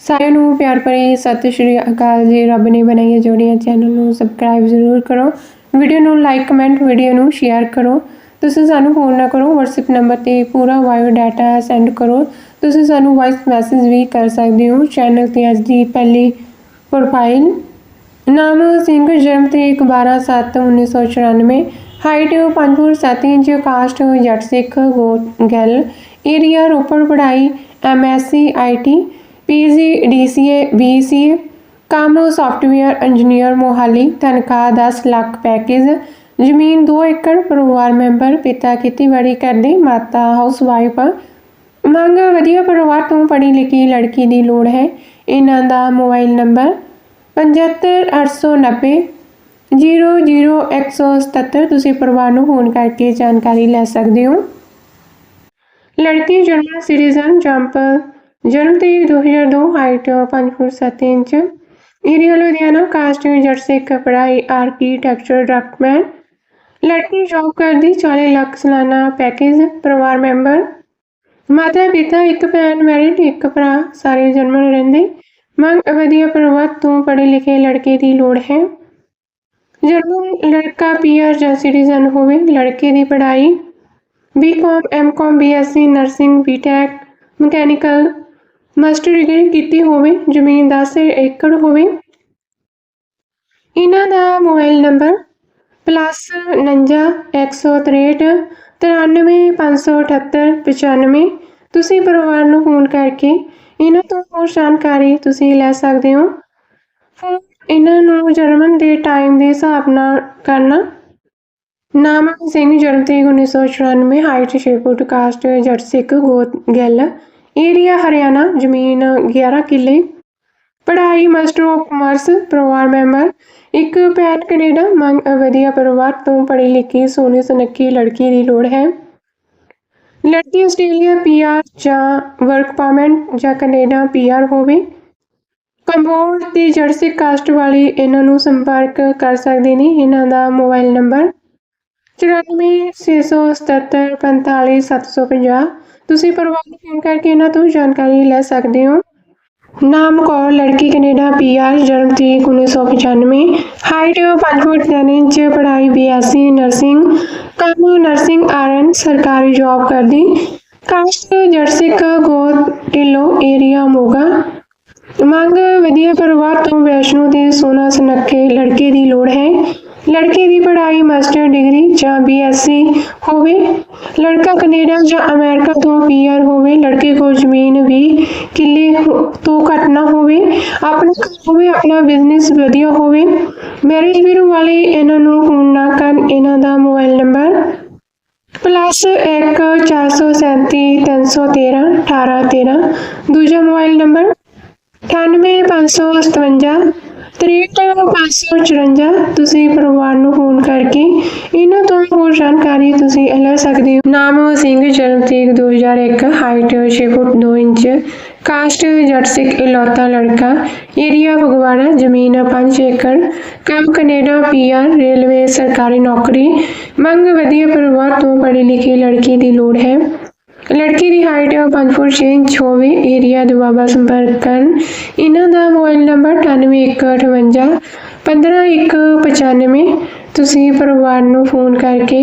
ਸਾਰਿਆਂ ਨੂੰ ਪਿਆਰ ਭਰੀ ਸਤਿ ਸ਼੍ਰੀ ਅਕਾਲ ਜੀ। ਰੱਬ ਨੇ ਬਣਾਈਆਂ ਜੋੜੀਆਂ ਚੈਨਲ ਨੂੰ ਸਬਸਕ੍ਰਾਈਬ ਜ਼ਰੂਰ ਕਰੋ। ਵੀਡੀਓ ਨੂੰ ਲਾਈਕ ਕਮੈਂਟ ਵੀਡੀਓ ਨੂੰ ਸ਼ੇਅਰ ਕਰੋ। ਤੁਸੀਂ ਸਾਨੂੰ ਫੋਨ ਨਾ ਕਰੋ, WhatsApp ਨੰਬਰ ਤੇ ਪੂਰਾ ਬਾਇਓ ਡਾਟਾ ਸੈਂਡ ਕਰੋ। ਤੁਸੀਂ ਸਾਨੂੰ ਵਾਇਸ ਮੈਸੇਜ ਵੀ ਕਰ ਸਕਦੇ ਹੋ। ਚੈਨਲ ਤੇ ਅੱਜ ਦੀ ਪਹਿਲੀ ਪ੍ਰੋਫਾਈਲ ਨਾਮ ਸਿੰਘ ਜਨਮ ਤੇ 12/7/1994 height 5 foot 7 inch caste Jatt ਸਿੱਖ ਗੋ- ਗੈਲ ਏਰੀਆ ਰੋਪੜ ਪੜ੍ਹਾਈ MSc IT PG, DCA BCA ਕਾਮੋ software engineer Mohali, ਤਨਖਾਹ 10 ਲੱਖ ਪੈਕੇਜ ਜ਼ਮੀਨ 2 ਏਕੜ, ਪਰਿਵਾਰ ਮੈਂਬਰ, ਪਿਤਾ ਖੇਤੀਬਾੜੀ ਕਰਦੇ, ਮਾਤਾ ਹਾਊਸਵਾਈਫ ਮੰਗ ਵਧੀਆ ਪਰਿਵਾਰ ਤੋਂ ਪੜ੍ਹੀ ਲਿਖੀ ਲੜਕੀ ਦੀ ਲੋੜ ਹੈ। ਇਹਨਾਂ ਦਾ ਮੋਬਾਈਲ ਨੰਬਰ 75890 00177 ਤੁਸੀਂ ਪਰਿਵਾਰ ਨੂੰ ਫੋਨ ਕਰਕੇ ਜਾਣਕਾਰੀ ਲੈ ਸਕਦੇ ਹੋ। ਲੜਕੀ ਜਨਮ ਸਿਟੀਜ਼ਨ ਜੰਪ ਜਨਮ ਤਰੀਕ 2002 height 5 foot 7 inch. Area Ludhiana, caste Jatt Sikh ਪੜ੍ਹਾਈ ਆਰਕੀਟੈਕਚਰ ਡਾਕੂਮੈਂਟ ਲੜਕੀ ਜੌਬ ਕਰਦੀ 40 ਲੱਖ ਸਾਲਾਨਾ ਪੈਕੇਜ ਪਰਿਵਾਰ ਮੈਂਬਰ। ਮਾਤਾ ਪਿਤਾ, ਇੱਕ ਭੈਣ ਮੈਰਿਡ ਇੱਕ ਭਰਾ, ਸਾਰੇ ਜਰਮਨ ਰਹਿੰਦੇ। ਮੰਗ ਵਧੀਆ ਪਰਿਵਾਰ ਤੋਂ ਪੜ੍ਹੇ ਲਿਖੇ ਲੜਕੇ ਦੀ ਲੋੜ ਹੈ। ਜਨਮ ਲੜਕਾ ਪੀਆਰ ਜਾਂ ਸਿਟੀਜ਼ਨ ਹੋਵੇ, ਲੜਕੇ ਦੀ ਪੜ੍ਹਾਈ। BCom MCom BSc nursing BTech mechanical master degree ਕੀਤੀ ਹੋਵੇ, ਜ਼ਮੀਨ 10 ਏਕੜ ਹੋਵੇ। ਇਹਨਾਂ ਦਾ ਮੋਬਾਈਲ ਨੰਬਰ ਪਲੱਸ 49 163 93578 95 ਤੁਸੀਂ ਪਰਿਵਾਰ ਨੂੰ ਫੋਨ ਕਰਕੇ ਇਹਨਾਂ ਤੋਂ ਹੋਰ ਜਾਣਕਾਰੀ ਤੁਸੀਂ ਲੈ ਸਕਦੇ ਹੋ। ਫੋਨ ਇਹਨਾਂ ਨੂੰ ਜਰਮਨ ਦੇ ਟਾਈਮ ਦੇ ਹਿਸਾਬ ਨਾਲ ਕਰਨਾ। ਨਾਮ ਸਿੰਘ ਜਨਮ ਤਰੀਕ 1994 ਹਾਈਟ 6 ਫੁੱਟ, ਕਾਸਟ ਜੱਟ ਸਿੱਖ, ਗੋਤ, ਗਿੱਲ। ਏਰੀਆ ਹਰਿਆਣਾ, ਜ਼ਮੀਨ 11 ਕਿੱਲੇ। ਪੜ੍ਹਾਈ ਮਾਸਟਰ ਆਫ ਕਮਰਸ, ਪਰਿਵਾਰ ਮੈਂਬਰ। ਇੱਕ ਭੈਣ ਕੈਨੇਡਾ, ਮੰਗ ਵਧੀਆ ਪਰਿਵਾਰ ਤੋਂ ਪੜ੍ਹੀ ਲਿਖੀ, ਸੋਹਣੀ ਸੁਨੱਖੀ ਲੜਕੀ ਦੀ ਲੋੜ ਹੈ। ਲੜਕੀ ਆਸਟ੍ਰੇਲੀਆ ਪੀਆਰ ਜਾਂ ਵਰਕ ਪਰਮਿਟ ਜਾਂ ਕੈਨੇਡਾ ਪੀਆਰ ਹੋਵੇ। ਕੰਬੋਰਡ ਤੇ ਜੜ ਕਾਸਟ ਵਾਲੀ ਇਹਨਾਂ ਨੂੰ ਸੰਪਰਕ ਕਰ ਸਕਦੇ ਨੇ। ਇਹਨਾਂ ਦਾ ਮੋਬਾਈਲ ਨੰਬਰ 9467745750 ਤੁਸੀਂ ਪਰਿਵਾਰ ਨੂੰ ਫੋਨ ਕਰਕੇ ਇਹਨਾਂ ਤੋਂ ਜਾਣਕਾਰੀ ਲੈ ਸਕਦੇ ਹੋ। ਨਾਮ ਕੌਰ, ਲੜਕੀ ਕੈਨੇਡਾ ਪੀਆਰ ਜਨਮ ਤਰੀਕ 1995 ਹਾਈਟ 5 ਫੁੱਟ 3 ਇੰਚ, ਪੜ੍ਹਾਈ ਬੀਐਸਸੀ ਨਰਸਿੰਗ। ਕੰਮ ਨਰਸਿੰਗ, ਆਰਐਨ, ਸਰਕਾਰੀ ਜੌਬ ਕਰਦੀ। ਕਾਸਟ, ਜਰਸਿਕ ਗੋਤ ਢਿੱਲੋਂ, ਏਰੀਆ, ਮੋਗਾ। ਮੰਗ, ਵਧੀਆ ਪਰਿਵਾਰ ਤੋਂ ਵੈਸ਼ਨੂ ਦੇ ਸੋਨਾ ਸੁਨੱਖੇ ਲੜਕੇ ਦੀ ਲੋੜ ਹੈ। ਲੜਕੇ ਦੀ ਪੜ੍ਹਾਈ, ਮਾਸਟਰ ਡਿਗਰੀ ਜਾਂ ਬੀਐਸਸੀ ਹੋਵੇ, ਲੜਕਾ ਕੈਨੇਡਾ ਜਾਂ ਅਮਰੀਕਾ ਤੋਂ ਪੀਆਰ ਹੋਵੇ, ਲੜਕੇ ਕੋਲ ਜ਼ਮੀਨ ਵੀ ਕਿੱਲੇ ਤੋਂ ਘੱਟ ਨਾ ਹੋਵੇ, ਆਪਣਾ ਹੋਵੇ, ਆਪਣਾ ਬਿਜ਼ਨਸ ਵਧੀਆ ਹੋਵੇ। ਮੈਰਿਜ ਵੀਰੂ ਵਾਲੇ ਇਹਨਾਂ ਨੂੰ ਫੋਨ ਨਾ ਕਰਨ, ਇਹਨਾਂ ਦਾ ਮੋਬਾਈਲ ਨੰਬਰ ਪਲੱਸ 1 437 313 18 13 ਦੂਜਾ ਮੋਬਾਈਲ ਨੰਬਰ 98557 63554 ਤੁਸੀਂ ਪਰਿਵਾਰ ਨੂੰ ਫੋਨ ਕਰਕੇ ਇਹਨਾਂ ਤੋਂ ਹੋਰ ਜਾਣਕਾਰੀ ਤੁਸੀਂ ਲੈ ਸਕਦੇ ਹੋ। ਨਾਮ ਸਿੰਘ, ਜਨਮ ਤਰੀਕ 2001 ਹਾਈਟ 6 ਫੁੱਟ 2 ਇੰਚ ਕਾਸਟ ਜੱਟ ਸਿੱਖ ਇਲੌਤਾ ਲੜਕਾ ਏਰੀਆ ਫਗਵਾੜਾ, ਜ਼ਮੀਨ 5 ਏਕੜ, ਕੰਮ ਕੈਨੇਡਾ ਪੀਆਰ ਰੇਲਵੇ, ਸਰਕਾਰੀ ਨੌਕਰੀ, ਮੰਗ ਵਧੀਆ ਪਰਿਵਾਰ ਤੋਂ ਪੜ੍ਹੀ ਲਿਖੀ ਲੜਕੀ ਦੀ ਲੋੜ ਹੈ। ਲੜਕੀ ਦੀ ਹਾਈਟ 5 ਫੁੱਟ 6 ਇੰਚ ਹੋਵੇ ਏਰੀਆ ਦੁਆਬਾ ਸੰਪਰਕ ਕਰਨ। ਇਹਨਾਂ ਦਾ ਮੋਬਾਈਲ ਨੰਬਰ 9158 15195 ਤੁਸੀਂ ਪਰਿਵਾਰ ਨੂੰ ਫੋਨ ਕਰਕੇ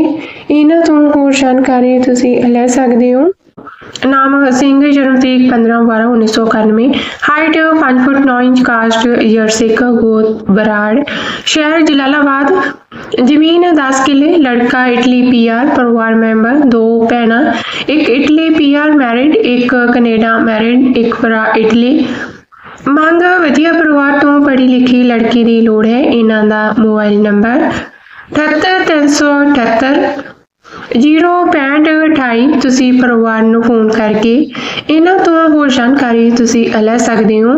ਇਹਨਾਂ ਤੋਂ ਹੋਰ ਜਾਣਕਾਰੀ ਤੁਸੀਂ ਲੈ ਸਕਦੇ ਹੋ। ਨਾਮ ਸਿੰਘ ਜਨਮ ਤਰੀਕ 15 12 1991 ਹਾਈਟ 5 ਫੁੱਟ 9 ਇੰਚ ਕਾਸਟ ਯਰਸਿਕ ਗੋਤ ਬਰਾੜ, ਸ਼ਹਿਰ ਜਲਾਲਾਬਾਦ, ਜ਼ਮੀਨ 10 ਕਿੱਲੇ, ਲੜਕਾ ਇਟਲੀ ਪੀਆਰ ਪਰਿਵਾਰ ਮੈਂਬਰ, ਦੋ ਭੈਣਾਂ, ਇੱਕ ਇਟਲੀ ਪੀਆਰ ਮੈਰਿਡ, ਇੱਕ ਕੈਨੇਡਾ ਮੈਰਿਡ, ਇੱਕ ਭਰਾ ਇਟਲੀ। ਮੰਗ ਵਧੀਆ ਪਰਿਵਾਰ ਤੋਂ ਪੜ੍ਹੀ ਲਿਖੀ ਲੜਕੀ ਦੀ ਲੋੜ ਹੈ, ਇਹਨਾਂ ਦਾ ਮੋਬਾਈਲ ਨੰਬਰ 78378 06528 ਤੁਸੀਂ ਪਰਿਵਾਰ ਨੂੰ ਫੋਨ ਕਰਕੇ ਇਹਨਾਂ ਤੋਂ ਹੋਰ ਜਾਣਕਾਰੀ ਤੁਸੀਂ ਲੈ ਸਕਦੇ ਹੋ।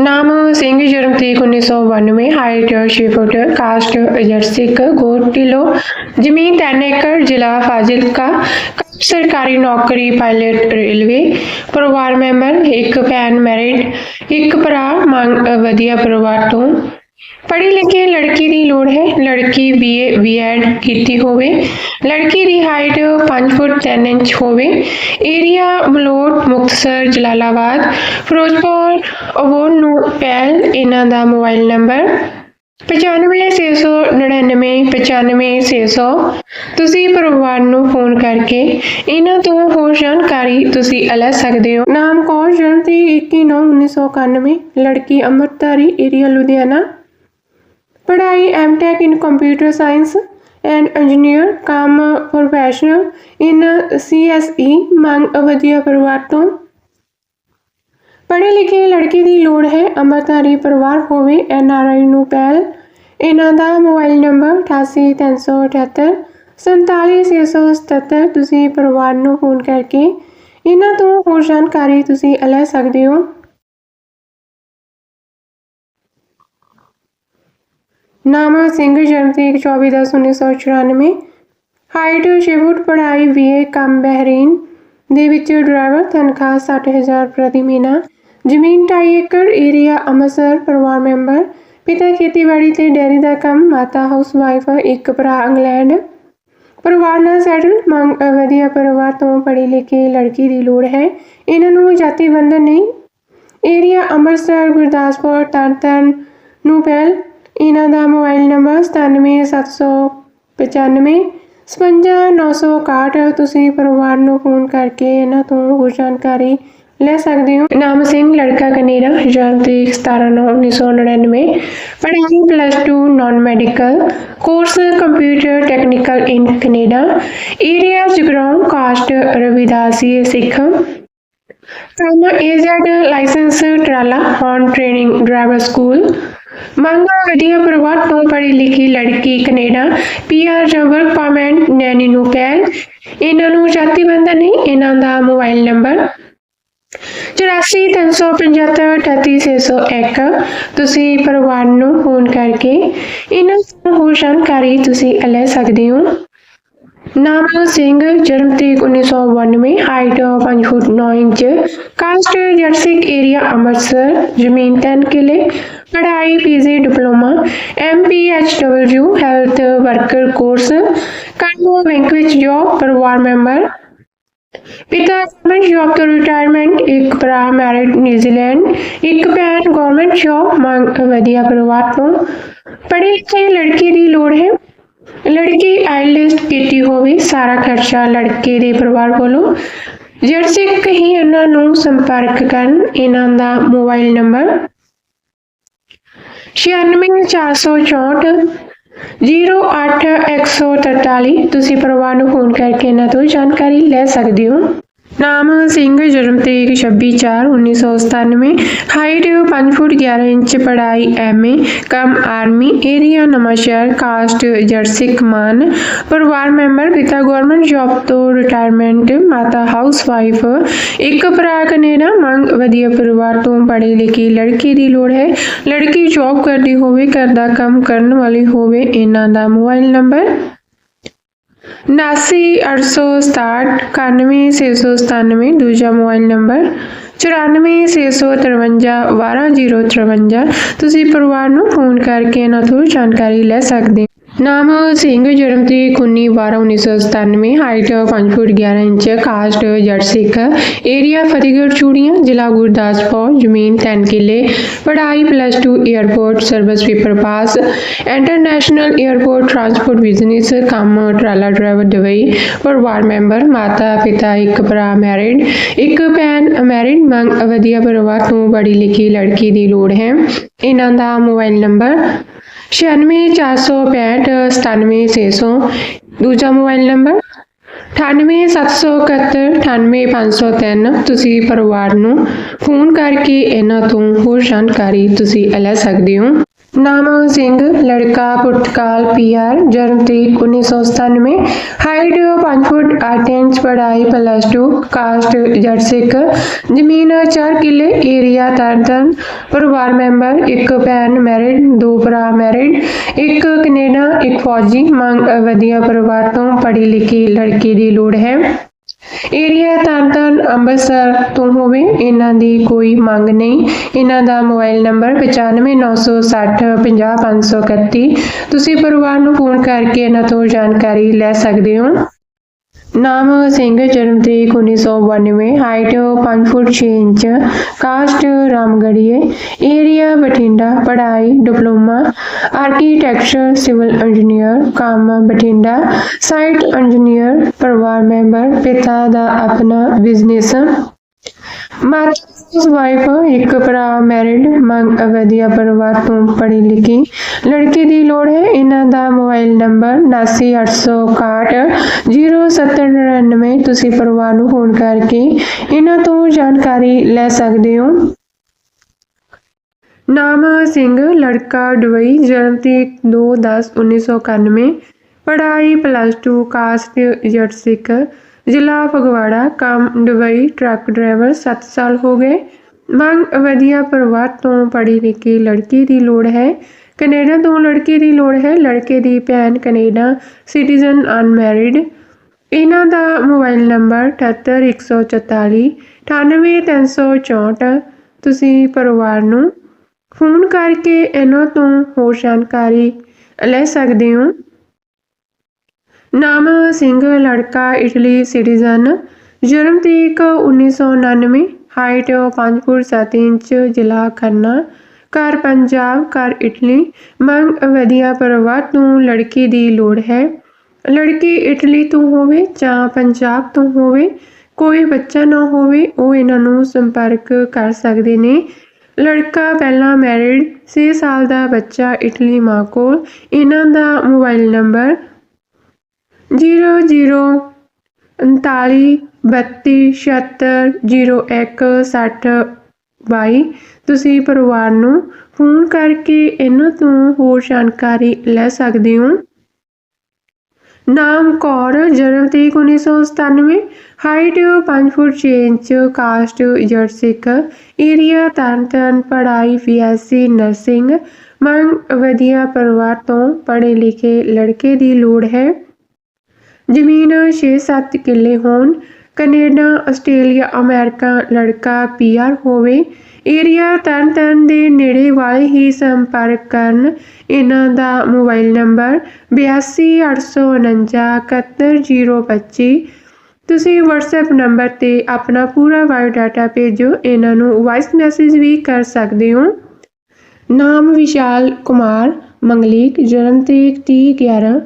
ਨਾਮ ਸਿੰਘ, ਜਨਮ ਤਰੀਕ 1992 ਹਾਈਟ 6 ਫੁੱਟ ਕਾਸਟ ਜਰਸਿਕ ਗੋਤ ਢਿੱਲੋਂ, ਜ਼ਮੀਨ 3 ਏਕੜ, ਜ਼ਿਲ੍ਹਾ ਫਾਜ਼ਿਲਕਾ, ਸਰਕਾਰੀ ਨੌਕਰੀ ਪਾਇਲਟ ਰੇਲਵੇ ਪਰਿਵਾਰ ਮੈਂਬਰ ਇੱਕ, ਭੈਣ ਮੈਰਿਡ ਇੱਕ ਭਰਾ, ਮੰਗ ਵਧੀਆ ਪਰਿਵਾਰ ਤੋਂ ਪੜ੍ਹੀ ਲਿਖੀ ਲੜਕੀ ਦੀ ਲੋੜ ਹੈ। ਲੜਕੀ ਬੀਏ ਬੀਐਡ ਕੀਤੀ ਹੋਵੇ। ਲੜਕੀ ਦੀ ਹਾਈਟ 5 ਫੁੱਟ 10 ਇੰਚ ਹੋਵੇ। ਏਰੀਆ ਮਲੋਟ, ਮੁਕਤਸਰ, ਜਲਾਲਾਬਾਦ, ਫਿਰੋਜ਼ਪੁਰ ਅਬੋਰ ਨੂੰ ਪਹਿਲ ਇਹਨਾਂ ਦਾ ਮੋਬਾਈਲ ਨੰਬਰ 9569 95600 ਤੁਸੀਂ ਪਰਿਵਾਰ ਨੂੰ ਫੋਨ ਕਰਕੇ ਇਹਨਾਂ ਤੋਂ ਹੋਰ ਜਾਣਕਾਰੀ ਤੁਸੀਂ ਲੈ ਸਕਦੇ ਹੋ। ਨਾਮ ਕੌਰ ਜਨਤੀ 21/9/1991 ਲੜਕੀ ਅੰਮ੍ਰਿਤਧਾਰੀ ਏਰੀਆ ਲੁਧਿਆਣਾ। ਪੜ੍ਹਾਈ MTech in computer science and engineer, ਕੰਮ ਪ੍ਰੋਫੈਸ਼ਨਲ ਇਨ ਸੀਐਸਈ ਮੰਗ ਵਧੀਆ ਪਰਿਵਾਰ ਤੋਂ। ਪੜ੍ਹੇ ਲਿਖੇ ਲੜਕੇ ਦੀ ਲੋੜ ਹੈ, ਅੰਮ੍ਰਿਤਧਾਰੀ ਪਰਿਵਾਰ ਹੋਵੇ, ਐਨ ਆਰ ਆਈ ਨੂੰ ਪਹਿਲ। ਇਹਨਾਂ ਦਾ ਮੋਬਾਈਲ ਨੰਬਰ 88378 47677 ਤੁਸੀਂ ਪਰਿਵਾਰ ਨੂੰ ਫੋਨ ਕਰਕੇ ਇਹਨਾਂ ਤੋਂ ਹੋਰ ਜਾਣਕਾਰੀ ਤੁਸੀਂ ਲੈ ਸਕਦੇ ਹੋ। ਨਾਮਾ ਸਿੰਘ ਜਨਮ ਤਰੀਕ 24/10/1994 ਹਾਈਟ ਛੇ ਫੁੱਟ ਪੜ੍ਹਾਈ ਬੀਏ ਕੰਮ ਬਹਿਰੀਨ। ਦੇ ਵਿੱਚ ਡਰਾਈਵਰ ਤਨਖਾਹ 60000 ਪ੍ਰਤੀ ਮਹੀਨਾ। ਜ਼ਮੀਨ ਢਾਈ ਏਕੜ, ਏਰੀਆ ਅੰਮ੍ਰਿਤਸਰ, ਪਰਿਵਾਰ ਮੈਂਬਰ। ਪਿਤਾ ਖੇਤੀਬਾੜੀ ਤੇ ਡੈਰੀ ਦਾ ਕੰਮ, ਮਾਤਾ ਹਾਊਸ ਵਾਈਫ ਇੱਕ ਭਰਾ ਇੰਗਲੈਂਡ। ਪਰਿਵਾਰ ਨਾਲ ਸੈਟਲ, ਮੰਗ ਵਧੀਆ ਪਰਿਵਾਰ ਤੋਂ ਪੜ੍ਹੀ ਲਿਖੀ ਲੜਕੀ ਦੀ ਲੋੜ ਹੈ। ਇਹਨਾਂ ਨੂੰ ਜਾਤੀ ਬੰਧਨ ਨਹੀਂ। ਏਰੀਆ ਅੰਮ੍ਰਿਤਸਰ, ਗੁਰਦਾਸਪੁਰ ਤਰਨਤਾਰਨ ਨੂੰ ਪਹਿਲ ਇਹਨਾਂ ਦਾ ਮੋਬਾਈਲ ਨੰਬਰ 97795 55961 ਤੁਸੀਂ ਪਰਿਵਾਰ ਨੂੰ ਫੋਨ ਕਰਕੇ ਇਹਨਾਂ ਤੋਂ ਹੋਰ ਜਾਣਕਾਰੀ ਲੈ ਸਕਦੇ ਹੋ। ਨਾਮ ਸਿੰਘ, ਲੜਕਾ ਕਨੇਡਾ, ਜਨਮ ਤਰੀਕ 17/9/1999 ਪੜ੍ਹਾਈ plus 2 non medical course computer technical in Canada area Jagraon caste Ravidasi Sikh ਕੰਮ ਏਜ਼ਡ ਲਾਇਸੈਂਸ ਟਰਾਲਾ ਔਨ ਟ੍ਰੇਨਿੰਗ ਡਰਾਈਵਰ ਸਕੂਲ ਮੰਗ ਵਧੀਆ ਪਰਿਵਾਰ ਤੋਂ ਪੜ੍ਹੀ ਲਿਖੀ ਲੜਕੀ ਕੈਨੇਡਾ ਪੀਆਰ ਜਾਂ ਵਰਕ ਪਰਮਿਟ ਨੈਣੀ ਨੂੰ ਕਹਿ ਇਹਨਾਂ ਨੂੰ ਜਾਤੀ ਬੰਧਨ ਨਹੀਂ, ਇਹਨਾਂ ਦਾ ਮੋਬਾਈਲ ਨੰਬਰ 8437538601 ਤੁਸੀਂ ਪਰਿਵਾਰ ਨੂੰ ਫੋਨ ਕਰਕੇ ਇਹਨਾਂ ਨੂੰ ਹੋਰ ਜਾਣਕਾਰੀ ਤੁਸੀਂ ਲੈ ਸਕਦੇ ਹੋ। ਨਾਮ ਸਿੰਘ ਜਨਮ ਤਰੀਕ 1992 ਹਾਈਟ 5 ਫੁੱਟ 9 ਇੰਚ ਕਾਸਟ ਜਰਸਿਕ ਏਰੀਆ ਅੰਮ੍ਰਿਤਸਰ ਜ਼ਮੀਨ 10 ਕਿਲੇ ਪੜ੍ਹਾਈ PG diploma ਐਮਪੀਐਚਡਬਲਯੂ health worker course ਕੰਮ ਬੈਂਕ ਵਿੱਚ ਜੋਬ ਪਰਿਵਾਰ ਮੈਂਬਰ ਪਿਤਾ ਗਵਰਨਮੈਂਟ ਜੌਬ ਤੋਂ ਰਿਟਾਇਰਮੈਂਟ ਇੱਕ ਭਰਾ ਮੈਰਿਡ ਨਿਊਜ਼ੀਲੈਂਡ ਇੱਕ ਭੈਣ ਗਵਰਨਮੈਂਟ ਜੌਬ ਮੰਗ ਵਧੀਆ ਪਰਿਵਾਰ ਤੋਂ ਪੜ੍ਹੀ ਲਿਖੀ ਲੜਕੀ ਦੀ ਲੋੜ ਹੈ ਲੜਕੀ ਆਈਲੈਂਡ ਕੀਤੀ ਹੋਵੇ, ਸਾਰਾ ਖਰਚਾ ਲੜਕੇ ਦੇ ਪਰਿਵਾਰ ਵੱਲੋਂ। ਜਰਸਿਕ ਹੀ ਇਹਨਾਂ ਨੂੰ ਸੰਪਰਕ ਕਰਨ ਇਹਨਾਂ ਦਾ ਮੋਬਾਈਲ ਨੰਬਰ। 96464 08143 ਤੁਸੀਂ ਪਰਿਵਾਰ ਨੂੰ ਫੋਨ ਕਰਕੇ ਇਹਨਾਂ ਤੋਂ ਜਾਣਕਾਰੀ ਲੈ ਸਕਦੇ ਹੋ। ਨਾਮ ਸਿੰਘ, ਜਨਮ ਤਰੀਕ 26/4/1997 ਹਾਈਟ 5 ਫੁੱਟ 11 ਇੰਚ, ਪੜ੍ਹਾਈ MA cum army. Area Nawanshahr caste ਜਰਸਿਕ ਮਾਨ ਪਰਿਵਾਰ ਮੈਂਬਰ ਪਿਤਾ ਗਵਰਨਮੈਂਟ ਜੌਬ ਤੋਂ ਰਿਟਾਇਰਮੈਂਟ ਮਾਤਾ ਹਾਊਸ ਵਾਈਫ ਇੱਕ ਭਰਾ ਕੈਨੇਡਾ, ਮੰਗ ਵਧੀਆ ਪਰਿਵਾਰ ਤੋਂ ਪੜ੍ਹੇ ਲਿਖੀ ਲੜਕੀ ਦੀ ਲੋੜ ਹੈ। ਲੜਕੀ ਜੌਬ ਕਰਦੀ ਹੋਵੇ, ਘਰ ਦਾ ਕੰਮ ਕਰਨ ਵਾਲੀ ਹੋਵੇ, ਇਹਨਾਂ ਦਾ ਮੋਬਾਈਲ ਨੰਬਰ 798667 ਦੂਜਾ ਮੋਬਾਈਲ ਨੰਬਰ 9465512053 ਤੁਸੀਂ ਪਰਿਵਾਰ ਨੂੰ ਫੋਨ ਕਰਕੇ ਇਹਨਾਂ ਤੋਂ ਜਾਣਕਾਰੀ ਲੈ ਸਕਦੇ ਹੋ ਨਾਮ ਸਿੰਘ ਜਨਮ ਤਰੀਕ 19/12/1997 height 5 foot 11 inch caste Jatt ਸਿੱਖ ਏਰੀਆ ਫਤਿਹਗੜ੍ਹ ਚੂੜੀਆਂ ਜ਼ਿਲ੍ਹਾ ਗੁਰਦਾਸਪੁਰ ਜ਼ਮੀਨ 3 ਕਿੱਲੇ ਪੜ੍ਹਾਈ plus 2 airport service paper pass international airport transport business ਕੰਮ ਟਰਾਲਾ ਡਰਾਈਵਰ ਦੁਬਈ ਪਰਿਵਾਰ ਮੈਂਬਰ ਮਾਤਾ ਪਿਤਾ ਇੱਕ ਭਰਾ ਮੈਰਿਡ ਇੱਕ ਭੈਣ ਮੈਰਿਡ ਮੰਗ ਵਧੀਆ ਪਰਿਵਾਰ ਤੋਂ ਪੜ੍ਹੀ ਲਿਖੀ ਲੜਕੀ ਦੀ ਲੋੜ ਹੈ ਇਹਨਾਂ ਦਾ ਮੋਬਾਈਲ ਨੰਬਰ 9646597600 ਦੂਜਾ ਮੋਬਾਈਲ ਨੰਬਰ 9877198503 ਤੁਸੀਂ ਪਰਿਵਾਰ ਨੂੰ ਫੋਨ ਕਰਕੇ ਇਹਨਾਂ ਤੋਂ ਹੋਰ ਜਾਣਕਾਰੀ ਤੁਸੀਂ ਲੈ ਸਕਦੇ ਹੋ। ਨਾਮ ਸਿੰਘ ਲੜਕਾ ਪੁਰਤਗਾਲ ਪੀਆਰ ਜਨਮ ਤਰੀਕ 1997 ਹਾਈਟ 5 ਫੁੱਟ 8 ਇੰਚ ਪੜ੍ਹਾਈ ਪਲੱਸ 2 ਕਾਸਟ ਜੱਟ ਸਿੱਖ ਜ਼ਮੀਨ 4 ਕਿੱਲੇ ਏਰੀਆ ਤਰਨਤਨ ਪਰਿਵਾਰ ਮੈਂਬਰ ਇੱਕ ਭੈਣ ਮੈਰਿਡ ਦੋ ਭਰਾ ਮੈਰਿਡ ਇੱਕ ਕੈਨੇਡਾ ਇੱਕ ਫੌਜੀ ਮੰਗ ਵਧੀਆ ਪਰਿਵਾਰ ਤੋਂ ਪੜ੍ਹੀ ਲਿਖੀ ਲੜਕੀ ਦੀ ਲੋੜ ਹੈ ਏਰੀਆ ਤਰਨਤਾਰਨ ਅੰਮ੍ਰਿਤਸਰ ਤੋਂ ਹੋਵੇ, ਇਹਨਾਂ ਦੀ ਕੋਈ ਮੰਗ ਨਹੀਂ। ਇਹਨਾਂ ਦਾ ਮੋਬਾਈਲ ਨੰਬਰ 9596 50531 ਤੁਸੀਂ ਪਰਿਵਾਰ ਨੂੰ ਫੋਨ ਕਰਕੇ ਇਹਨਾਂ ਤੋਂ ਜਾਣਕਾਰੀ ਲੈ ਸਕਦੇ ਹੋ। ਨਾਮ ਸਿੰਘ ਜਨਮ ਤਰੀਕ 1992 height 5 foot 6 inch caste ਰਾਮਗੜੀਏ area Bathinda, ਪੜ੍ਹਾਈ ਡਿਪਲੋਮਾ ਆਰਕੀਟੈਕਚਰ ਸਿਵਲ ਇੰਜੀਨੀਅਰ ਕੰਮ ਬਠਿੰਡਾ ਸਾਈਟ ਇੰਜੀਨੀਅਰ ਪਰਿਵਾਰ ਮੈਂਬਰ, ਪਿਤਾ ਦਾ ਆਪਣਾ ਬਿਜ਼ਨਸ ਮਾਤਾ ਵਾਈਫ ਇੱਕ ਭਰਾ ਮੈਰਿਡ ਮੰਗ ਅਵਧਿਆ ਪਰਿਵਾਰ ਤੋਂ ਪੜ੍ਹੀ ਲਿਖੀ। ਲੜਕੀ ਦੀ ਲੋੜ ਹੈ, ਇਹਨਾਂ ਦਾ ਮੋਬਾਈਲ ਨੰਬਰ 798661 0799 ਤੁਸੀਂ ਪਰਿਵਾਰ ਨੂੰ ਫੋਨ ਕਰਕੇ ਇਹਨਾਂ ਤੋਂ ਜਾਣਕਾਰੀ ਲੈ ਸਕਦੇ ਹੋ। ਨਾਮ ਸਿੰਘ, ਲੜਕਾ ਦੁਬਈ ਜਨਮ ਤਰੀਕ 2/10/1991 ਪੜ੍ਹਾਈ ਪਲੱਸ 2 ਕਾਸਟ ਜੱਟ ਸਿੱਖ ਜ਼ਿਲ੍ਹਾ ਫਗਵਾੜਾ, ਕੰਮ, ਦੁਬਈ, ਟਰੱਕ ਡਰਾਈਵਰ 7 ਸਾਲ ਹੋ ਗਏ। ਮੰਗ ਵਧੀਆ ਪਰਿਵਾਰ ਤੋਂ ਪੜ੍ਹੀ ਲਿਖੀ ਲੜਕੀ ਦੀ ਲੋੜ ਹੈ। ਕੈਨੇਡਾ ਤੋਂ ਲੜਕੀ ਦੀ ਲੋੜ ਹੈ। ਲੜਕੇ ਦੀ ਭੈਣ ਕੈਨੇਡਾ, ਸਿਟੀਜ਼ਨ ਅਨਮੈਰਿਡ। ਇਹਨਾਂ ਦਾ ਮੋਬਾਈਲ ਨੰਬਰ 78144 98364 ਤੁਸੀਂ ਪਰਿਵਾਰ ਨੂੰ ਫੋਨ ਕਰਕੇ ਇਹਨਾਂ ਤੋਂ ਹੋਰ ਜਾਣਕਾਰੀ ਲੈ ਸਕਦੇ ਹੋ। ਨਾਮ ਸਿੰਘ, ਲੜਕਾ, ਇਟਲੀ ਸਿਟੀਜ਼ਨ। ਜਨਮ ਤਰੀਕ 1999 ਹਾਈਟ 5 ਫੁੱਟ 7 ਇੰਚ, ਜ਼ਿਲ੍ਹਾ ਖੰਨਾ। ਘਰ ਪੰਜਾਬ, ਘਰ ਇਟਲੀ। ਮੰਗ ਵਧੀਆ ਪਰਿਵਾਰ ਤੋਂ ਲੜਕੀ ਦੀ ਲੋੜ ਹੈ। ਲੜਕੀ ਇਟਲੀ ਤੋਂ ਹੋਵੇ ਜਾਂ ਪੰਜਾਬ ਤੋਂ ਹੋਵੇ, ਕੋਈ ਬੱਚਾ ਨਾ ਹੋਵੇ, ਉਹ ਇਹਨਾਂ ਨੂੰ ਸੰਪਰਕ ਕਰ ਸਕਦੇ ਨੇ। ਲੜਕਾ ਪਹਿਲਾਂ ਮੈਰਿਡ 6 ਸਾਲ ਦਾ ਬੱਚਾ ਇਟਲੀ ਮਾਂ ਕੋਲ। ਇਹਨਾਂ ਦਾ ਮੋਬਾਈਲ ਨੰਬਰ 00 39 32 76 01 60 22 ਤੁਸੀਂ ਪਰਿਵਾਰ ਨੂੰ ਫੋਨ ਕਰਕੇ ਇਹਨਾਂ ਤੋਂ ਹੋਰ ਜਾਣਕਾਰੀ ਲੈ ਸਕਦੇ ਹੋ। ਨਾਮ ਕੌਰ, ਜਨਮ ਤਰੀਕ 1997 height 5 foot 6 inch, caste Jatt ਸਿੱਖ ਏਰੀਆ ਤਰਨਤਾਰਨ ਪੜ੍ਹਾਈ, ਬੀਐਸਸੀ, ਨਰਸਿੰਗ। ਮੰਗ ਵਧੀਆ ਪਰਿਵਾਰ ਤੋਂ ਪੜ੍ਹੇ ਲਿਖੇ ਲੜਕੇ ਦੀ ਲੋੜ ਹੈ। ਜ਼ਮੀਨ 6-7 ਕਿੱਲੇ ਹੋਣ। ਕੈਨੇਡਾ, ਆਸਟ੍ਰੇਲੀਆ, ਅਮਰੀਕਾ, ਲੜਕਾ ਪੀਆਰ ਹੋਵੇ। ਏਰੀਆ ਤਰਨਤਾਰਨ ਦੇ ਨੇੜੇ ਵਾਲੇ ਹੀ ਸੰਪਰਕ ਕਰਨ। ਇਹਨਾਂ ਦਾ ਮੋਬਾਈਲ ਨੰਬਰ 8284971025 ਤੁਸੀਂ WhatsApp ਨੰਬਰ ਤੇ ਆਪਣਾ ਪੂਰਾ ਬਾਇਓਡਾਟਾ ਭੇਜੋ। ਇਹਨਾਂ ਨੂੰ ਵਾਇਸ ਮੈਸੇਜ ਵੀ ਕਰ ਸਕਦੇ ਹੋ। ਨਾਮ ਵਿਸ਼ਾਲ ਕੁਮਾਰ, ਮੰਗਲੀਕ ਜਨਮ ਤਰੀਕ 30 11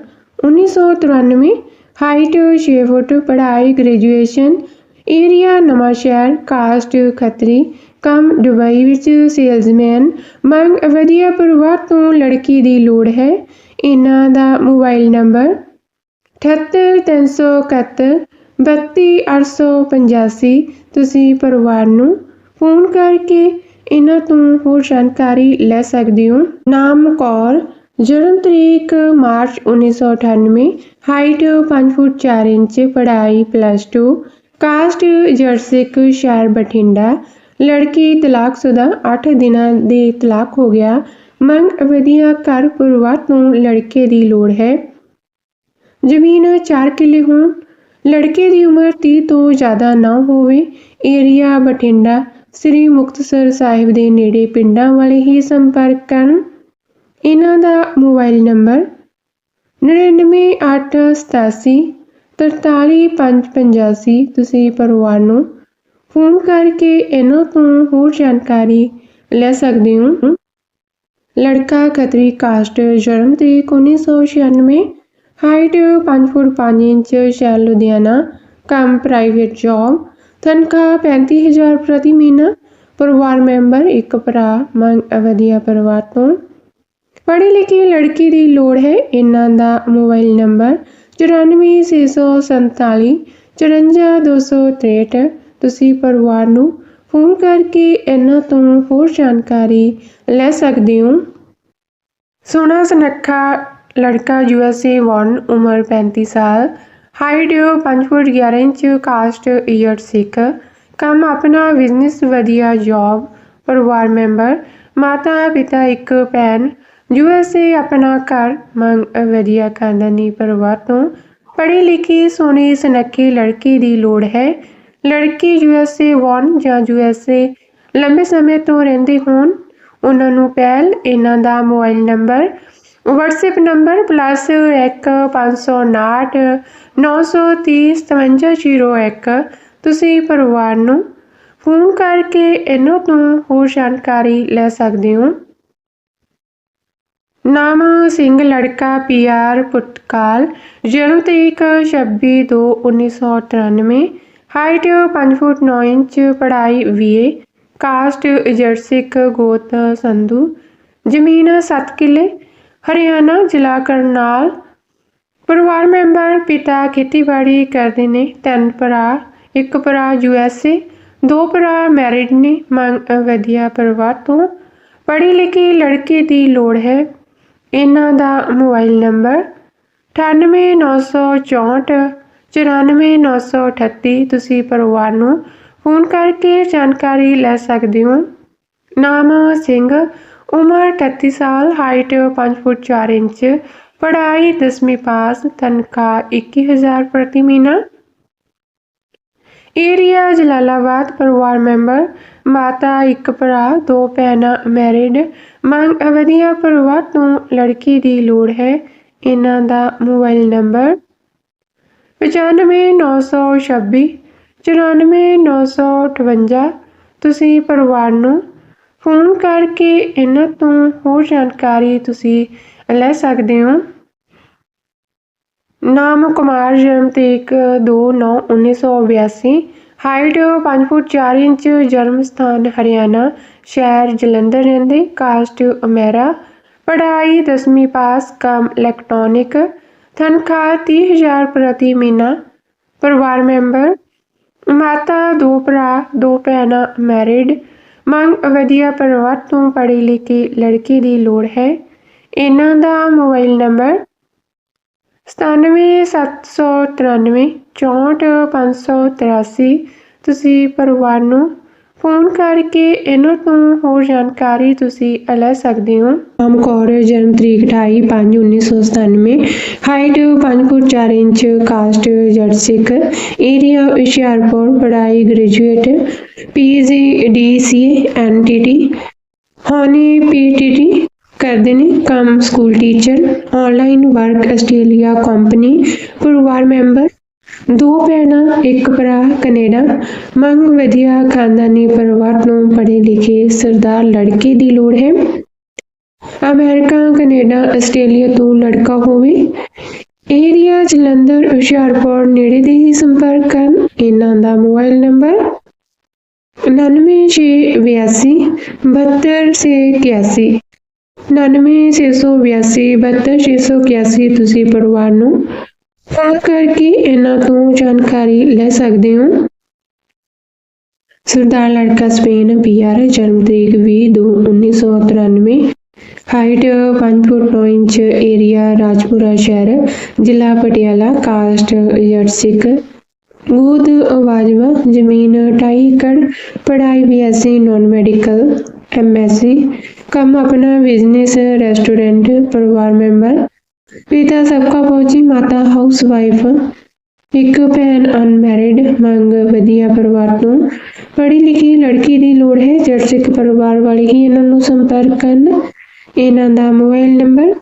1993 ਹਾਈਟ 6 ਫੁੱਟ ਪੜ੍ਹਾਈ ਗ੍ਰੈਜੂਏਸ਼ਨ ਏਰੀਆ ਨਵਾਂ ਸ਼ਹਿਰ ਕਾਸਟ ਖੱਤਰੀ ਕੰਮ ਦੁਬਈ ਵਿੱਚ ਸੇਲਜ਼ਮੈਨ ਮੰਗ ਵਧੀਆ ਪਰਿਵਾਰ ਤੋਂ ਲੜਕੀ ਦੀ ਲੋੜ ਹੈ ਇਹਨਾਂ ਦਾ ਮੋਬਾਈਲ ਨੰਬਰ 78371 32885 ਤੁਸੀਂ ਪਰਿਵਾਰ ਨੂੰ ਫੋਨ ਕਰਕੇ ਇਹਨਾਂ ਤੋਂ ਹੋਰ ਜਾਣਕਾਰੀ ਲੈ ਸਕਦੇ ਹੋ ਨਾਮ ਕੌਰ ਜਨਮ ਤਰੀਕ ਮਾਰਚ 1998 ਹਾਈਟ 5 ਫੁੱਟ 4 ਇੰਚ, ਪੜ੍ਹਾਈ ਪਲੱਸ 2 ਕਾਸਟ ਜਰਸਿਕ ਸ਼ਹਿਰ ਬਠਿੰਡਾ। ਲੜਕੀ ਤਲਾਕਸ਼ੁਦਾ 8 ਦਿਨਾਂ ਦੇ ਤਲਾਕ ਹੋ ਗਿਆ। ਮੰਗ ਵਧੀਆ ਘਰ ਪਰਿਵਾਰ ਤੋਂ ਲੜਕੇ ਦੀ ਲੋੜ ਹੈ। ਜ਼ਮੀਨ 4 ਕਿੱਲੇ ਹੋਣ। ਲੜਕੇ ਦੀ ਉਮਰ 30 ਤੋਂ ਜ਼ਿਆਦਾ ਨਾ ਹੋਵੇ। ਏਰੀਆ ਬਠਿੰਡਾ, ਸ੍ਰੀ ਮੁਕਤਸਰ ਸਾਹਿਬ ਦੇ ਨੇੜੇ ਪਿੰਡਾਂ ਵਾਲੇ ਹੀ ਸੰਪਰਕ ਕਰਨ। ਇਹਨਾਂ ਦਾ ਮੋਬਾਈਲ ਨੰਬਰ 99887 43585 ਤੁਸੀਂ ਪਰਿਵਾਰ ਨੂੰ ਫੋਨ ਕਰਕੇ ਇਹਨਾਂ ਤੋਂ ਹੋਰ ਜਾਣਕਾਰੀ ਲੈ ਸਕਦੇ ਹੋ। ਲੜਕਾ ਖੱਤਰੀ ਕਾਸਟ ਜਨਮ ਤਰੀਕ 1996 ਹਾਈਟ 5 ਫੁੱਟ 5 ਇੰਚ, ਸ਼ਹਿਰ ਲੁਧਿਆਣਾ, ਕੰਮ ਪ੍ਰਾਈਵੇਟ ਜੌਬ ਤਨਖਾਹ 35000 ਪ੍ਰਤੀ ਮਹੀਨਾ, ਪਰਿਵਾਰ ਮੈਂਬਰ ਇੱਕ ਭਰਾ ਮੰਗ ਵਧੀਆ ਪਰਿਵਾਰ ਤੋਂ ਪੜ੍ਹੀ ਲਿਖੀ ਲੜਕੀ ਦੀ ਲੋੜ ਹੈ। ਇਹਨਾਂ ਦਾ ਮੋਬਾਈਲ ਨੰਬਰ 94647 54263 ਤੁਸੀਂ ਪਰਿਵਾਰ ਨੂੰ ਫੋਨ ਕਰਕੇ ਇਹਨਾਂ ਤੋਂ ਹੋਰ ਜਾਣਕਾਰੀ ਲੈ ਸਕਦੇ ਹੋ। ਸੋਹਣਾ ਸੁਨੱਖਾ ਲੜਕਾ ਯੂਐਸਏ ਵਨ ਉਮਰ 35 ਸਾਲ। ਹਾਈਟ 5 ਫੁੱਟ 11 ਇੰਚ, ਕਾਸਟ ਈਅਰ ਸਿੱਖ। ਕੰਮ ਆਪਣਾ ਬਿਜ਼ਨਸ ਵਧੀਆ ਜੌਬ ਪਰਿਵਾਰ ਮੈਂਬਰ ਮਾਤਾ ਪਿਤਾ ਇੱਕ ਭੈਣ। ਯੂਐਸਏ ਆਪਣਾ ਘਰ ਮੰਗ ਵਧੀਆ ਖਾਨਦਾਨੀ ਪਰਿਵਾਰ ਤੋਂ ਪੜ੍ਹੀ ਲਿਖੀ ਸੋਹਣੀ ਸੁਨੱਖੀ ਲੜਕੀ ਦੀ ਲੋੜ ਹੈ। ਲੜਕੀ ਯੂਐਸਏ ਵਨ ਜਾਂ ਯੂਐਸਏ ਲੰਬੇ ਸਮੇਂ ਤੋਂ ਰਹਿੰਦੇ ਹੋਣ, ਉਹਨਾਂ ਨੂੰ ਪਹਿਲ ਇਹਨਾਂ ਦਾ mobile number, WhatsApp number plus 1 559 930 5701 ਤੁਸੀਂ ਪਰਿਵਾਰ ਨੂੰ ਫੋਨ ਕਰਕੇ ਇਹਨਾਂ ਤੋਂ ਹੋਰ ਜਾਣਕਾਰੀ ਲੈ ਸਕਦੇ ਹੋ। ਨਾਮ ਸਿੰਘ ਲੜਕਾ ਪੀਆਰ ਪੁਤਕਾਲ ਜਨਮ ਤਰੀਕ 26 ਦੋ 1993 ਹਾਈਟ 5 ਫੁੱਟ 9 ਇੰਚ, ਪੜ੍ਹਾਈ ਬੀਏ ਕਾਸਟ ਇਜਰ ਗੋਤ ਸੰਧੂ, ਜ਼ਮੀਨ 7 ਕਿੱਲੇ, ਹਰਿਆਣਾ ਜ਼ਿਲ੍ਹਾ ਕਰਨਾਲ, ਪਰਿਵਾਰ ਮੈਂਬਰ ਪਿਤਾ ਖੇਤੀਬਾੜੀ ਕਰਦੇ ਨੇ, ਤਿੰਨ ਭਰਾ, ਇੱਕ ਭਰਾ ਯੂਐਸਏ ਦੋ ਭਰਾ ਮੈਰਿਡ ਨੇ, ਮੰਗ, ਵਧੀਆ ਪਰਿਵਾਰ ਤੋਂ, ਪੜ੍ਹੀ ਲਿਖੀ ਲੜਕੇ ਦੀ ਲੋੜ ਹੈ। ਇਹਨਾਂ ਦਾ ਮੋਬਾਈਲ ਨੰਬਰ 9894 94938 ਤੁਸੀਂ ਪਰਿਵਾਰ ਨੂੰ ਫੋਨ ਕਰਕੇ ਜਾਣਕਾਰੀ ਲੈ ਸਕਦੇ ਹੋ। ਨਾਮ ਸਿੰਘ, ਉਮਰ 38 ਸਾਲ ਹਾਈਟ 5 ਫੁੱਟ 4 ਇੰਚ, ਪੜ੍ਹਾਈ 10ਵੀਂ ਪਾਸ, ਤਨਖਾਹ 21000 ਪ੍ਰਤੀ ਮਹੀਨਾ। ਏਰੀਆ ਜਲਾਲਾਬਾਦ, ਪਰਿਵਾਰ ਮੈਂਬਰ ਮਾਤਾ, ਇੱਕ ਭਰਾ, ਦੋ ਭੈਣਾਂ ਮੈਰਿਡ ਮੰਗ ਵਧੀਆ ਪਰਿਵਾਰ ਤੋਂ ਲੜਕੀ ਦੀ ਲੋੜ ਹੈ। ਇਹਨਾਂ ਦਾ ਮੋਬਾਈਲ ਨੰਬਰ 95926 94958 ਤੁਸੀਂ ਪਰਿਵਾਰ ਨੂੰ ਫੋਨ ਕਰਕੇ ਇਹਨਾਂ ਤੋਂ ਹੋਰ ਜਾਣਕਾਰੀ ਤੁਸੀਂ ਲੈ ਸਕਦੇ ਹੋ। ਨਾਮ ਕੁਮਾਰ, ਜਨਮ ਤਰੀਕ 2/9/1982 ਹਾਈਟ 5 ਫੁੱਟ 4 ਇੰਚ, ਜਨਮ ਸਥਾਨ ਹਰਿਆਣਾ, ਸ਼ਹਿਰ ਜਲੰਧਰ ਰਹਿੰਦੇ, ਕਾਸਟ ਅਮੇਰਾ, ਪੜ੍ਹਾਈ 10ਵੀਂ ਪਾਸ ਕੰਮ ਇਲੈਕਟ੍ਰੋਨਿਕ ਤਨਖਾਹ 30000 ਪ੍ਰਤੀ ਮਹੀਨਾ, ਪਰਿਵਾਰ ਮੈਂਬਰ, ਮਾਤਾ, ਦੋ ਭਰਾ, ਦੋ ਭੈਣਾਂ ਮੈਰਿਡ ਮੰਗ ਵਧੀਆ ਪਰਿਵਾਰ ਤੋਂ ਪੜ੍ਹੀ ਲਿਖੀ ਲੜਕੀ ਦੀ ਲੋੜ ਹੈ। ਇਹਨਾਂ ਦਾ ਮੋਬਾਈਲ ਨੰਬਰ 9779 64583 ਤੁਸੀਂ ਪਰਿਵਾਰ ਨੂੰ ਫੋਨ ਕਰਕੇ ਇਹਨਾਂ ਤੋਂ ਹੋਰ ਜਾਣਕਾਰੀ ਤੁਸੀਂ ਲੈ ਸਕਦੇ ਹੋ। ਨਾਮ ਕੌਰ ਜਨਮ ਤਰੀਕ 28 5 1997 height 5 foot 4 inch, caste Jatt ਸਿੱਖ। ਏਰੀਆ ਹੁਸ਼ਿਆਰਪੁਰ, ਪੜ੍ਹਾਈ ਗ੍ਰੈਜੂਏਟ ਪੀਜੀ ਡੀਸੀ ਐਨਟੀਟੀ ਹੋਣੀ ਪੀਟੀਟੀ ਕਰਦੇ ਨੇ ਕੰਮ school teacher online work Australia company ਪਰਿਵਾਰ ਮੈਂਬਰ ਦੋ ਭੈਣਾਂ, ਇੱਕ ਭਰਾ, ਕੈਨੇਡਾ। ਮੰਗ ਵਧੀਆ ਖਾਨਦਾਨੀ ਪਰਿਵਾਰ ਨੂੰ ਪੜ੍ਹੇ ਲਿਖੇ ਸਰਦਾਰ ਲੜਕੇ ਦੀ ਲੋੜ ਹੈ। ਅਮਰੀਕਾ, ਕੈਨੇਡਾ, ਆਸਟ੍ਰੇਲੀਆ ਤੋਂ ਲੜਕਾ ਹੋਵੇ। ਏਰੀਆ ਜਲੰਧਰ ਹੁਸ਼ਿਆਰਪੁਰ ਨੇੜੇ ਦੇ ਹੀ ਸੰਪਰਕ ਕਰਨ। ਇਹਨਾਂ ਦਾ ਮੋਬਾਈਲ ਨੰਬਰ 9682 72681 99682 72681 ਤੁਸੀਂ ਪਰਿਵਾਰ ਨੂੰ ਫੋਨ ਕਰਕੇ ਇਹਨਾਂ ਤੋਂ ਜਾਣਕਾਰੀ ਲੈ ਸਕਦੇ ਹੋ। ਸਰਦਾਰ ਲੜਕਾ ਸਪੇਨ ਪੀਆਰ ਜਨਮ ਤਰੀਕ 20 ਦੋ 1993 height 5 foot 9 inch, area Rajpura ਸ਼ਹਿਰ, ਜ਼ਿਲ੍ਹਾ ਪਟਿਆਲਾ, ਕਾਸਟ ਜੱਟ ਗੋਦ ਵਾਜਵਾ ਜ਼ਮੀਨ 2.5 ਏਕੜ, ਪੜ੍ਹਾਈ ਬੀਐਸਸੀ ਨਾਨ ਮੈਡੀਕਲ। ਐਮਐਸਸੀ ਕੰਮ ਆਪਣਾ ਬਿਜ਼ਨਸ ਰੈਸਟੋਰੈਂਟ ਪਰਿਵਾਰ ਮੈਂਬਰ ਪਿਤਾ सबका फौजी ਮਾਤਾ ਹਾਊਸ ਵਾਈਫ ਇੱਕ ਭੈਣ ਅਨਮੈਰਿਡ ਮੰਗ ਵਧੀਆ ਪਰਿਵਾਰ ਤੋਂ ਪੜ੍ਹੀ ਲਿਖੀ ਲੜਕੀ ਦੀ ਲੋੜ ਹੈ ਜੱਟ ਸਿੱਖ ਪਰਿਵਾਰ ਵਾਲੇ ਹੀ ਇਹਨਾਂ ਨੂੰ ਸੰਪਰਕ ਕਰਨ ਇਹਨਾਂ ਦਾ ਮੋਬਾਈਲ ਨੰਬਰ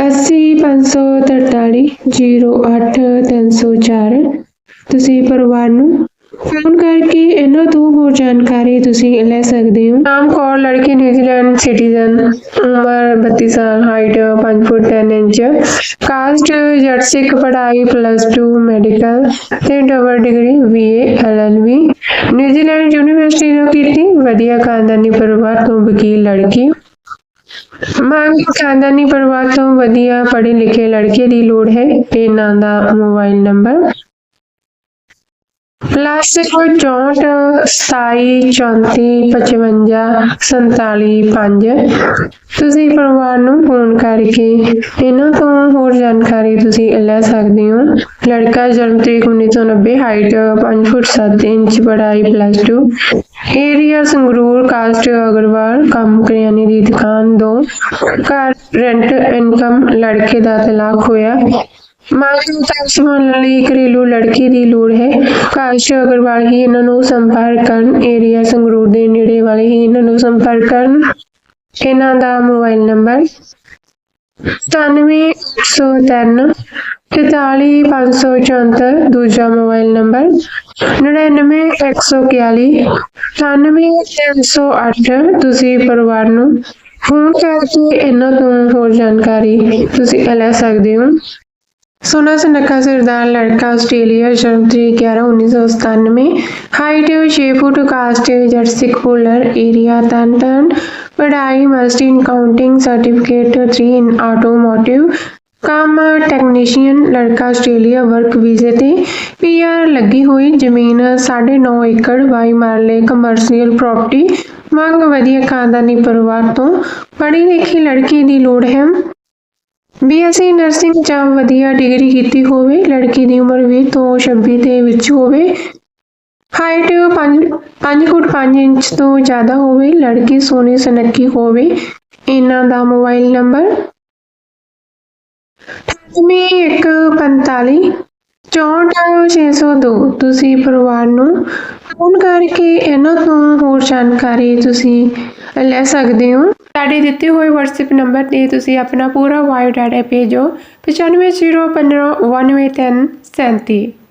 80543 08304 ਤੁਸੀਂ ਪਰਿਵਾਰ ਨੂੰ ਫੋਨ ਕਰਕੇ ਇਹਨਾਂ ਤੋਂ ਹੋਰ ਜਾਣਕਾਰੀ ਤੁਸੀਂ ਲੈ ਸਕਦੇ ਹੋ। ਨਾਮ ਕੌਰ, ਲੜਕੀ, ਨਿਊਜ਼ੀਲੈਂਡ ਸਿਟੀਜ਼ਨ, ਉਮਰ 32 ਸਾਲ, height 5 foot 10 inch. Caste Jatt ਪੜ੍ਹਾਈ ਪਲੱਸ 2 ਮੈਡੀਕਲ ਤੇ double degree BA LLB New Zealand university ਤੋਂ ਕੀਤੀ ਵਧੀਆ ਖਾਨਦਾਨੀ ਪਰਿਵਾਰ ਤੋਂ ਵਕੀਲ ਲੜਕੀ। ਮੰਗ ਖਾਨਦਾਨੀ ਪਰਿਵਾਰ ਤੋਂ ਵਧੀਆ ਪੜ੍ਹੇ ਲਿਖੇ ਲੜਕੇ ਦੀ ਲੋੜ ਹੈ। ਤੇ ਇਹਨਾਂ ਦਾ ਮੋਬਾਈਲ ਨੰਬਰ ਪਲੱਸ 64 27 34 55 47 5 ਤੁਸੀਂ ਪਰਿਵਾਰ ਨੂੰ ਫੋਨ ਕਰਕੇ ਇਹਨਾਂ ਤੋਂ ਹੋਰ ਜਾਣਕਾਰੀ ਤੁਸੀਂ ਲੈ ਸਕਦੇ ਹੋ। ਲੜਕਾ ਜਨਮ ਤਰੀਕ 1990 ਹਾਈਟ 5 ਫੁੱਟ 7 ਇੰਚ, ਪੜ੍ਹਾਈ plus 2 area Sangrur caste Aggarwal, ਕੰਮ ਕਰਿਆਨੇ ਦੀ ਦੁਕਾਨ ਦੋ। ਘਰ ਰੈਂਟ ਇਨਕਮ ਲੜਕੇ ਦਾ ਤਲਾਕ ਹੋਇਆ। ਮਾਂ ਨੂੰ ਤਾਂ ਸੰਭਾਲਣ ਲਈ ਘਰੇਲੂ ਲੜਕੀ ਦੀ ਲੋੜ ਹੈ। ਕਾਸ਼ ਅਗਰਵਾਲ ਹੀ ਇਹਨਾਂ ਨੂੰ ਸੰਪਰਕ ਕਰਨ ਏਰੀਆ ਸੰਗਰੂਰ ਦੇ ਨੇੜੇ ਵਾਲੇ ਹੀ ਇਹਨਾਂ ਨੂੰ ਸੰਪਰਕ ਕਰਨ। ਇਹਨਾਂ ਦਾ ਮੋਬਾਈਲ ਨੰਬਰ 9703 44574 ਦੂਜਾ ਮੋਬਾਈਲ ਨੰਬਰ 99141 98308 ਤੁਸੀਂ ਪਰਿਵਾਰ ਨੂੰ ਫੋਨ ਕਰਕੇ ਇਹਨਾਂ ਤੋਂ ਹੋਰ ਜਾਣਕਾਰੀ ਤੁਸੀਂ ਲੈ ਸਕਦੇ ਹੋ। ਸੋਨਾ ਸੁਨੱਖਾ ਸਰਦਾਰ ਲੜਕਾ ਆਸਟ੍ਰੇਲੀਆ ਜਨਮ ਤਰੀਕ 11 1997 ਹਾਈਟ 6 ਫੁੱਟ ਕਾਸਟ ਜਰਸੀ ਕੋਲਰ ਏਰੀਆ ਤਨਤਨ ਪੜ੍ਹਾਈ master in accounting certificate 3 in automotive ਕੰਮ ਟੈਕਨੀਸ਼ੀਅਨ ਲੜਕਾ ਆਸਟ੍ਰੇਲੀਆ ਵਰਕ ਵੀਜ਼ੇ ਤੇ। ਪੀਆਰ ਲੱਗੀ ਹੋਈ ਜ਼ਮੀਨ 9.5 ਏਕੜ ਵਾਈ ਮਾਰਲੇ ਕਮਰਸ਼ੀਅਲ ਪ੍ਰਾਪਰਟੀ ਮੰਗ ਵਧੀਆ ਖਾਨਦਾਨੀ ਪਰਿਵਾਰ ਤੋਂ। ਪੜ੍ਹੀ ਲਿਖੀ ਲੜਕੀ ਦੀ ਲੋੜ ਹੈ। ਬੀਐਸਸੀ ਨਰਸਿੰਗ ਜਾਂ ਵਧੀਆ ਡਿਗਰੀ ਕੀਤੀ ਹੋਵੇ, ਲੜਕੀ ਦੀ ਉਮਰ 20 ਤੋਂ 26 ਦੇ ਵਿੱਚ ਹੋਵੇ ਹਾਈਟ 5 5 ਫੁੱਟ 5 ਇੰਚ ਤੋਂ ਜ਼ਿਆਦਾ ਹੋਵੇ, ਲੜਕੀ ਸੋਹਣੀ ਸੁਨੱਖੀ ਹੋਵੇ, ਇਹਨਾਂ ਦਾ ਮੋਬਾਈਲ ਨੰਬਰ 9145 64602 ਤੁਸੀਂ ਪਰਿਵਾਰ ਨੂੰ ਫੋਨ ਕਰਕੇ ਇਹਨਾਂ ਤੋਂ ਹੋਰ ਜਾਣਕਾਰੀ ਤੁਸੀਂ ਲੈ ਸਕਦੇ ਹੋ। ਸਾਡੇ ਦਿੱਤੇ ਹੋਏ WhatsApp ਨੰਬਰ ਤੇ ਤੁਸੀਂ ਆਪਣਾ ਪੂਰਾ ਬਾਇਓਡਾਟਾ ਭੇਜੋ 9501591337